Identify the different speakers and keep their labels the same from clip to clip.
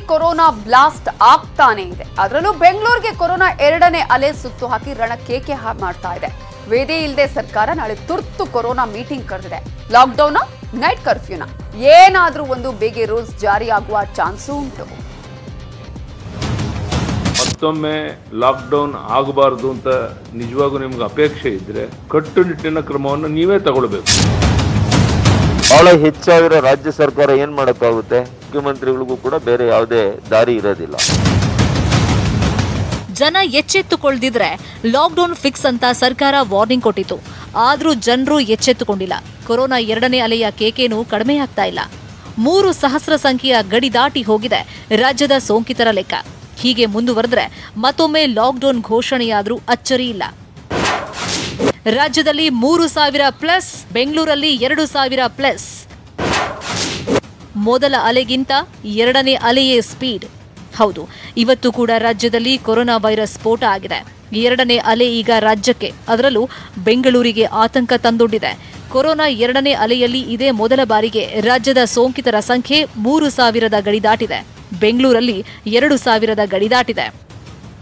Speaker 1: Corona blast ಆಗ್ತಾನೆ ಇದೆ. ಅದರಲ್ಲೂ ಬೆಂಗಳೂರಿಗೆ ಕೊರೋನಾ ಎರಡನೇ ಅಲೆ ಸುತ್ತು ಹಾಕಿ ರಣ ಕೇಕೆ ಹಾ- ಮಾಡ್ತಾ ಇದೆ. ವೇದಿ ಇಲ್ಲದೆ ಸರ್ಕಾರ ನಾಳೆ ತುರ್ತು ಕೊರೋನಾ ಮೀಟಿಂಗ್ ಕರೆದಿದೆ. ಲಾಕ್ಡೌನ್ ನೈಟ್ ಕರ್ಫ್ಯೂನ. ಏನಾದರೂ ಒಂದು ಬೇಗೆ ರೂಲ್ಸ್ ಜಾರಿ ಆಗುವ ಚಾನ್ಸು ಉಂಟು.
Speaker 2: ಮತ್ತೊಮ್ಮೆ ಲಾಕ್ಡೌನ್ ಆಗಬಾರ್ದು ಅಂತ ನಿಜವಾಗೂ ನಿಮ್ಗೆ ಅಪೇಕ್ಷೆ ಇದ್ರೆ ಕಟ್ಟುನಿಟ್ಟಿನ ಕ್ರಮವನ್ನು ನೀವೇ ತಗೊಳ್ಬೇಕು.
Speaker 3: ಬಹಳ ಹೆಚ್ಚಾಗಿರೋ ರಾಜ್ಯ ಸರ್ಕಾರ ಏನ್ ಮಾಡಕ್ಕಾಗುತ್ತೆ? ಮುಖ್ಯಮಂತ್ರಿಗಳಿಗೂ ಕೂಡ ಬೇರೆ ಯಾವುದೇ ದಾರಿ ಇರೋದಿಲ್ಲ.
Speaker 4: ಜನ ಎಚ್ಚೆತ್ತುಕೊಳ್ದಿದ್ರೆ ಲಾಕ್ಡೌನ್ ಫಿಕ್ಸ್ ಅಂತ ಸರ್ಕಾರ ವಾರ್ನಿಂಗ್ ಕೊಟ್ಟಿತ್ತು. ಆದ್ರೂ ಜನರು ಎಚ್ಚೆತ್ತುಕೊಂಡಿಲ್ಲ. ಕೊರೋನಾ ಎರಡನೇ ಅಲೆಯ ಕೇಕೇನು ಕಡಿಮೆಯಾಗ್ತಾ ಇಲ್ಲ. ಮೂರು ಸಹಸ್ರ ಸಂಖ್ಯೆಯ ಗಡಿ ದಾಟಿ ಹೋಗಿದೆ ರಾಜ್ಯದ ಸೋಂಕಿತರ ಲೆಕ್ಕ. ಹೀಗೆ ಮುಂದುವರೆದ್ರೆ ಮತ್ತೊಮ್ಮೆ ಲಾಕ್ಡೌನ್ ಘೋಷಣೆಯಾದ್ರೂ ಅಚ್ಚರಿ ಇಲ್ಲ. ರಾಜ್ಯದಲ್ಲಿ ಮೂರು ಸಾವಿರ ಪ್ಲಸ್, ಬೆಂಗಳೂರಲ್ಲಿ ಎರಡು ಸಾವಿರ ಪ್ಲಸ್. ಮೊದಲ ಅಲೆಗಿಂತ ಎರಡನೇ ಅಲೆಯೇ ಸ್ಪೀಡ್. ಹೌದು, ಇವತ್ತು ಕೂಡ ರಾಜ್ಯದಲ್ಲಿ ಕೊರೋನಾ ವೈರಸ್ ಸ್ಫೋಟ ಆಗಿದೆ. ಎರಡನೇ ಅಲೆ ಈಗ ರಾಜ್ಯಕ್ಕೆ, ಅದರಲ್ಲೂ ಬೆಂಗಳೂರಿಗೆ ಆತಂಕ ತಂದೊಡ್ಡಿದೆ. ಕೊರೋನಾ ಎರಡನೇ ಅಲೆಯಲ್ಲಿ ಇದೇ ಮೊದಲ ಬಾರಿಗೆ ರಾಜ್ಯದ ಸೋಂಕಿತರ ಸಂಖ್ಯೆ ಮೂರು ಸಾವಿರದ ಗಡಿ ದಾಟಿದೆ. ಬೆಂಗಳೂರಲ್ಲಿ ಎರಡು ಸಾವಿರದ ಗಡಿ ದಾಟಿದೆ.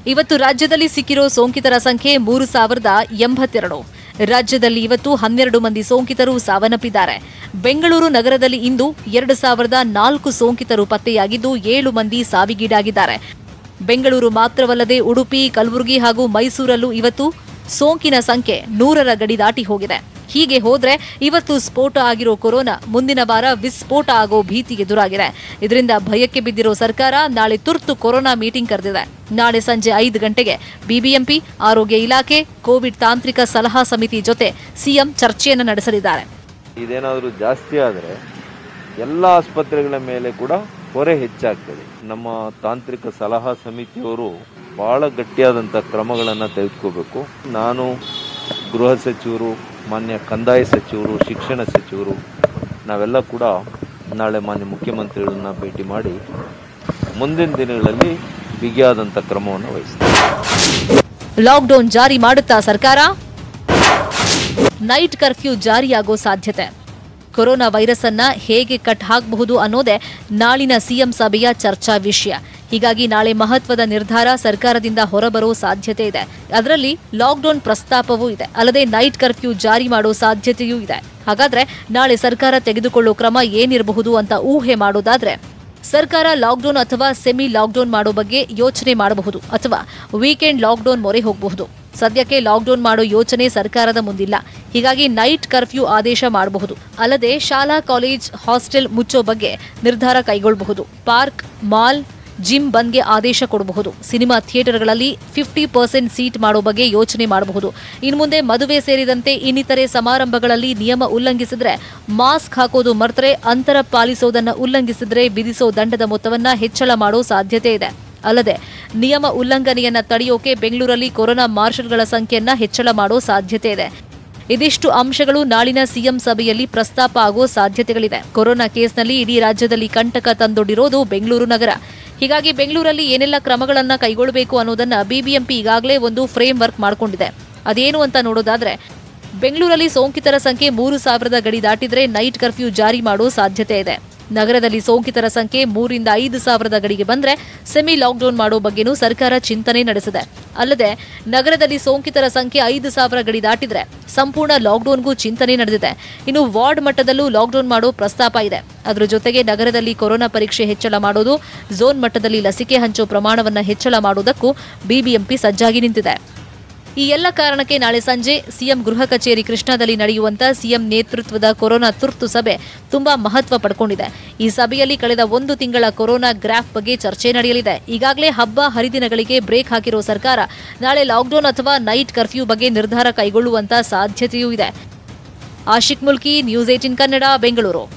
Speaker 4: ಇವತ್ತು ರಾಜ್ಯದಲ್ಲಿ ಸಿಕ್ಕಿರೋ ಸೋಂಕಿತರ ಸಂಖ್ಯೆ ಮೂರು ಸಾವಿರದ ಎಂಬತ್ತೆರಡು. ರಾಜ್ಯದಲ್ಲಿ ಇವತ್ತು ಹನ್ನೆರಡು ಮಂದಿ ಸೋಂಕಿತರು ಸಾವನ್ನಪ್ಪಿದ್ದಾರೆ. ಬೆಂಗಳೂರು ನಗರದಲ್ಲಿ ಇಂದು ಎರಡು ಸಾವಿರದ ನಾಲ್ಕು ಸೋಂಕಿತರು ಪತ್ತೆಯಾಗಿದ್ದು ಏಳು ಮಂದಿ ಸಾವಿಗೀಡಾಗಿದ್ದಾರೆ. ಬೆಂಗಳೂರು ಮಾತ್ರವಲ್ಲದೆ ಉಡುಪಿ, ಕಲಬುರಗಿ ಹಾಗೂ ಮೈಸೂರಲ್ಲೂ ಇವತ್ತು ಸೋಂಕಿನ ಸಂಖ್ಯೆ ನೂರರ ಗಡಿ ದಾಟಿ ಹೋಗಿದೆ. ಹೀಗೆ ಹೋದ್ರೆ ಇವತ್ತು ಸ್ಫೋಟ ಆಗಿರೋ ಕೊರೋನಾ. ಮುಂದಿನ ವಾರ ವಿಸ್ಫೋಟ ಆಗೋ ಭೀತಿ ಎದುರಾಗಿದೆ. ಇದರಿಂದ ಭಯಕ್ಕೆ ಬಿದ್ದಿರೋ ಸರ್ಕಾರ ನಾಳೆ ತುರ್ತು ಕೊರೋನಾ ಮೀಟಿಂಗ್ ಕರೆದಿದೆ. ನಾಳೆ ಸಂಜೆ ಐದು ಗಂಟೆಗೆ ಬಿಬಿಎಂಪಿ, ಆರೋಗ್ಯ ಇಲಾಖೆ, ಕೋವಿಡ್ ತಾಂತ್ರಿಕ ಸಲಹಾ ಸಮಿತಿ ಜೊತೆ ಸಿಎಂ ಚರ್ಚೆಯನ್ನು ನಡೆಸಲಿದ್ದಾರೆ.
Speaker 3: ಇದೇನಾದರೂ ಜಾಸ್ತಿ ಆದರೆ ಎಲ್ಲ ಆಸ್ಪತ್ರೆಗಳ ಮೇಲೆ ಕೂಡ ಹೊರೆ ಹೆಚ್ಚಾಗ್ತದೆ. ನಮ್ಮ ತಾಂತ್ರಿಕ ಸಲಹಾ ಸಮಿತಿಯವರು ಬಹಳ ಗಟ್ಟಿಯಾದಂಥ ಕ್ರಮಗಳನ್ನು ತೆಗೆದುಕೋಬೇಕು. ನಾನು ಗೃಹ ಸಚಿವರು, ಮಾನ್ಯ ಕಂದಾಯ ಸಚಿವರು, ಶಿಕ್ಷಣ ಸಚಿವರು, ನಾವೆಲ್ಲ ಕೂಡ ನಾಳೆ ಮಾನ್ಯ ಮುಖ್ಯಮಂತ್ರಿಗಳನ್ನ ಭೇಟಿ ಮಾಡಿ ಮುಂದಿನ ದಿನಗಳಲ್ಲಿ ಬಿಗಿಯಾದಂಥ ಕ್ರಮವನ್ನು ವಹಿಸ್ತೀವಿ.
Speaker 4: ಲಾಕ್ಡೌನ್ ಜಾರಿ ಮಾಡುತ್ತಾ ಸರ್ಕಾರ? ನೈಟ್ ಕರ್ಫ್ಯೂ ಜಾರಿಯಾಗೋ ಸಾಧ್ಯತೆ. ಕೊರೋನಾ ವೈರಸ್ ಅನ್ನ ಹೇಗೆ ಕಟ್ ಹಾಕಬಹುದು ಅನ್ನೋದೇ ನಾಳಿನ ಸಿಎಂ ಸಭೆಯ ಚರ್ಚಾ ವಿಷಯ. ಹೀಗಾಗಿ ನಾಳೆ ಮಹತ್ವದ ನಿರ್ಧಾರ ಸರ್ಕಾರದಿಂದ ಹೊರಬರೋ ಸಾಧ್ಯತೆ ಇದೆ. ಅದರಲ್ಲಿ ಲಾಕ್ಡೌನ್ ಪ್ರಸ್ತಾಪವೂ ಇದೆ. ಅಲ್ಲದೆ ನೈಟ್ ಕರ್ಫ್ಯೂ ಜಾರಿ ಮಾಡೋ ಸಾಧ್ಯತೆಯೂ ಇದೆ. ಹಾಗಾದ್ರೆ ನಾಳೆ ಸರ್ಕಾರ ತೆಗೆದುಕೊಳ್ಳೋ ಕ್ರಮ ಏನಿರಬಹುದು ಅಂತ ಊಹೆ ಮಾಡೋದಾದ್ರೆ ಸರ್ಕಾರ ಲಾಕ್ಡೌನ್ ಅಥವಾ ಸೆಮಿ ಲಾಕ್ಡೌನ್ ಮಾಡೋ ಬಗ್ಗೆ ಯೋಚನೆ ಮಾಡಬಹುದು ಅಥವಾ ವೀಕೆಂಡ್ ಲಾಕ್ಡೌನ್ ಮೊರೆ ಹೋಗಬಹುದು. ಸದ್ಯಕ್ಕೆ ಲಾಕ್ಡೌನ್ ಮಾಡೋ ಯೋಚನೆ ಸರ್ಕಾರದ ಮುಂದಿಲ್ಲ. ಹೀಗಾಗಿ ನೈಟ್ ಕರ್ಫ್ಯೂ ಆದೇಶ ಮಾಡಬಹುದು. ಅಲ್ಲದೆ ಶಾಲಾ, ಕಾಲೇಜ್, ಹಾಸ್ಟೆಲ್ ಮುಚ್ಚೋ ಬಗ್ಗೆ ನಿರ್ಧಾರ ಕೈಗೊಳ್ಳಬಹುದು. ಪಾರ್ಕ್, ಮಾಲ್ ಜಿಮ್ ಬಂದ್ಗೆ ಆದೇಶ ಕೊಡಬಹುದು. ಸಿನಿಮಾ ಥಿಯೇಟರ್ಗಳಲ್ಲಿ ಫಿಫ್ಟಿ ಪರ್ಸೆಂಟ್ ಸೀಟ್ ಮಾಡೋ ಬಗ್ಗೆ ಯೋಚನೆ ಮಾಡಬಹುದು. ಇನ್ನು ಮುಂದೆ ಮದುವೆ ಸೇರಿದಂತೆ ಇನ್ನಿತರೆ ಸಮಾರಂಭಗಳಲ್ಲಿ ನಿಯಮ ಉಲ್ಲಂಘಿಸಿದ್ರೆ ಮಾಸ್ಕ್ ಹಾಕೋದು ಮರೆತರೆ ಅಂತರ ಪಾಲಿಸೋದನ್ನು ಉಲ್ಲಂಘಿಸಿದ್ರೆ ವಿಧಿಸೋ ದಂಡದ ಮೊತ್ತವನ್ನು ಹೆಚ್ಚಳ ಮಾಡೋ ಸಾಧ್ಯತೆ ಇದೆ. ಅಲ್ಲದೆ ನಿಯಮ ಉಲ್ಲಂಘನೆಯನ್ನು ತಡೆಯೋಕೆ ಬೆಂಗಳೂರಲ್ಲಿ ಕೊರೋನಾ ಮಾರ್ಷಲ್ಗಳ ಸಂಖ್ಯೆಯನ್ನು ಹೆಚ್ಚಳ ಮಾಡೋ ಸಾಧ್ಯತೆ ಇದೆ. ಇದಿಷ್ಟು ಅಂಶಗಳು ನಾಳಿನ ಸಿಎಂ ಸಭೆಯಲ್ಲಿ ಪ್ರಸ್ತಾಪ ಆಗೋ ಸಾಧ್ಯತೆಗಳಿವೆ. ಕೊರೋನಾ ಕೇಸ್ನಲ್ಲಿ ಇಡೀ ರಾಜ್ಯದಲ್ಲಿ ಕಂಟಕ ತಂದೊಡ್ಡಿರೋದು ಬೆಂಗಳೂರು ನಗರ. ಹೀಗಾಗಿ ಬೆಂಗಳೂರಲ್ಲಿ ಏನೆಲ್ಲ ಕ್ರಮಗಳನ್ನು ಕೈಗೊಳ್ಳಬೇಕು ಅನ್ನೋದನ್ನ ಬಿಬಿಎಂಪಿ ಈಗಾಗಲೇ ಒಂದು ಫ್ರೇಮ್ ವರ್ಕ್ ಮಾಡಿಕೊಂಡಿದೆ. ಅದೇನು ಅಂತ ನೋಡೋದಾದ್ರೆ, ಬೆಂಗಳೂರಲ್ಲಿ ಸೋಂಕಿತರ ಸಂಖ್ಯೆ ಮೂರು ಸಾವಿರದ ಗಡಿ ದಾಟಿದರೆ ನೈಟ್ ಕರ್ಫ್ಯೂ ಜಾರಿ ಮಾಡೋ ಸಾಧ್ಯತೆ ಇದೆ. ನಗರದಲ್ಲಿ ಸೋಂಕಿತರ ಸಂಖ್ಯೆ ಮೂರಿಂದ ಐದು ಸಾವಿರದ ಗಡಿಗೆ ಬಂದರೆ ಸೆಮಿ ಲಾಕ್ಡೌನ್ ಮಾಡೋ ಬಗ್ಗೆನೂ ಸರ್ಕಾರ ಚಿಂತನೆ ನಡೆಸಿದೆ. ಅಲ್ಲದೆ ನಗರದಲ್ಲಿ ಸೋಂಕಿತರ ಸಂಖ್ಯೆ ಐದು ಸಾವಿರ ಗಡಿ ದಾಟಿದರೆ ಸಂಪೂರ್ಣ ಲಾಕ್ಡೌನ್ಗೂ ಚಿಂತನೆ ನಡೆದಿದೆ. ಇನ್ನು ವಾರ್ಡ್ ಮಟ್ಟದಲ್ಲೂ ಲಾಕ್ಡೌನ್ ಮಾಡೋ ಪ್ರಸ್ತಾಪ ಇದೆ. ಅದರ ಜೊತೆಗೆ ನಗರದಲ್ಲಿ ಕೊರೋನಾ ಪರೀಕ್ಷೆ ಹೆಚ್ಚಳ ಮಾಡೋದು, ಝೋನ್ ಮಟ್ಟದಲ್ಲಿ ಲಸಿಕೆ ಹಂಚೋ ಪ್ರಮಾಣವನ್ನು ಹೆಚ್ಚಳ ಮಾಡೋದಕ್ಕೂ ಬಿಬಿಎಂಪಿ ಸಜ್ಜಾಗಿ ನಿಂತಿದೆ. ಈ ಎಲ್ಲ ಕಾರಣಕ್ಕೆ ನಾಳೆ ಸಂಜೆ ಸಿಎಂ ಗೃಹ ಕಚೇರಿ ಕೃಷ್ಣಾದಲ್ಲಿ ನಡೆಯುವಂತಹ ಸಿಎಂ ನೇತೃತ್ವದ ಕೊರೋನಾ ತುರ್ತು ಸಭೆ ತುಂಬಾ ಮಹತ್ವ ಪಡ್ಕೊಂಡಿದೆ. ಈ ಸಭೆಯಲ್ಲಿ ಕಳೆದ ಒಂದು ತಿಂಗಳ ಕೊರೋನಾ ಗ್ರಾಫ್ ಬಗ್ಗೆ ಚರ್ಚೆ ನಡೆಯಲಿದೆ. ಈಗಾಗಲೇ ಹಬ್ಬ ಹರಿದಿನಗಳಿಗೆ ಬ್ರೇಕ್ ಹಾಕಿರೋ ಸರ್ಕಾರ ನಾಳೆ ಲಾಕ್ಡೌನ್ ಅಥವಾ ನೈಟ್ ಕರ್ಫ್ಯೂ ಬಗ್ಗೆ ನಿರ್ಧಾರ ಕೈಗೊಳ್ಳುವಂತಹ ಸಾಧ್ಯತೆಯೂ ಇದೆ. Ashik Mulki, news eighteen Kannada, Bengaluru.